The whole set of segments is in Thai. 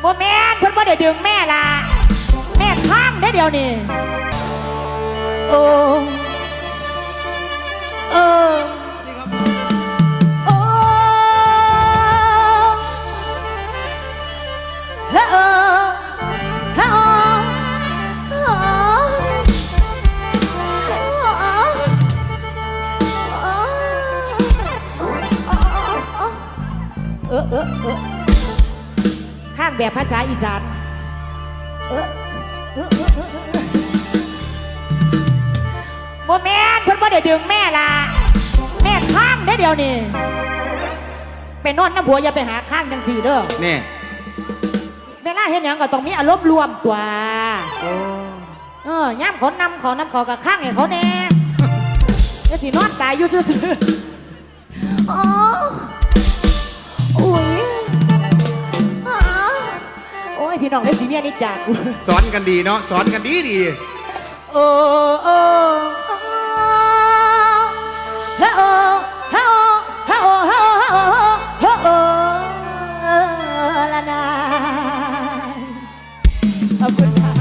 โมแม่นเพิ่นบ่ได้ดึงแม่ล่ะ แม่ข้างได้เดียวนี่โอ้เออโอ้เออเออเออเออ ข้างแบบภาษาอีสานเออเออเออเออเออโมแม่นเพิ่นบ่ได้ดึงแม่ล่ะ แม่ข้างได้อเดียวนี่ไปนอนน้ำผัวอย่าไปหาข้างจังสี่เด้อนี่เวลาเห็นหยังก็ต้องมีอารมณ์รวมตัว เออย่ามเขานำเขานำเขากับข้างให้เขาแน่ จะสินอนตายอยู่ซื่อๆอ๋ออุ้ พี่น้องได้สีเมียนี่จากกูสอนกันดีเนาะสอนกันดีดีเออเออเฮ้อเฮ้อเฮ้อเฮ้อเฮ้อเฮ้อเฮ้อละนายขอบคุณค่ะ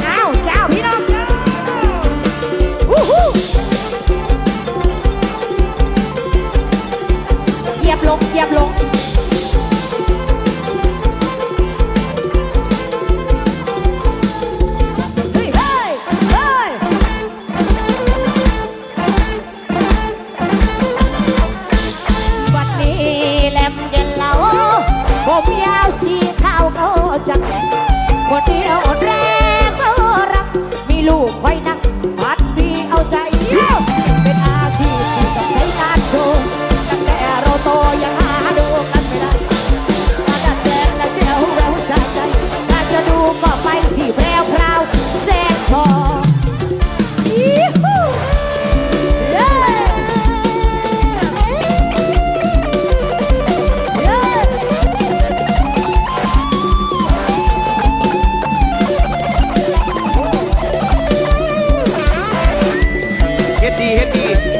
เจ้าเจ้าพี่น้องเจ้าวู้ฮู้เหยียบลงเหยียบลง ก็ไปที่แพรวพราวแสงทองยี่ฮู้เย้เย้เฮ็ดดีเฮ็ดดี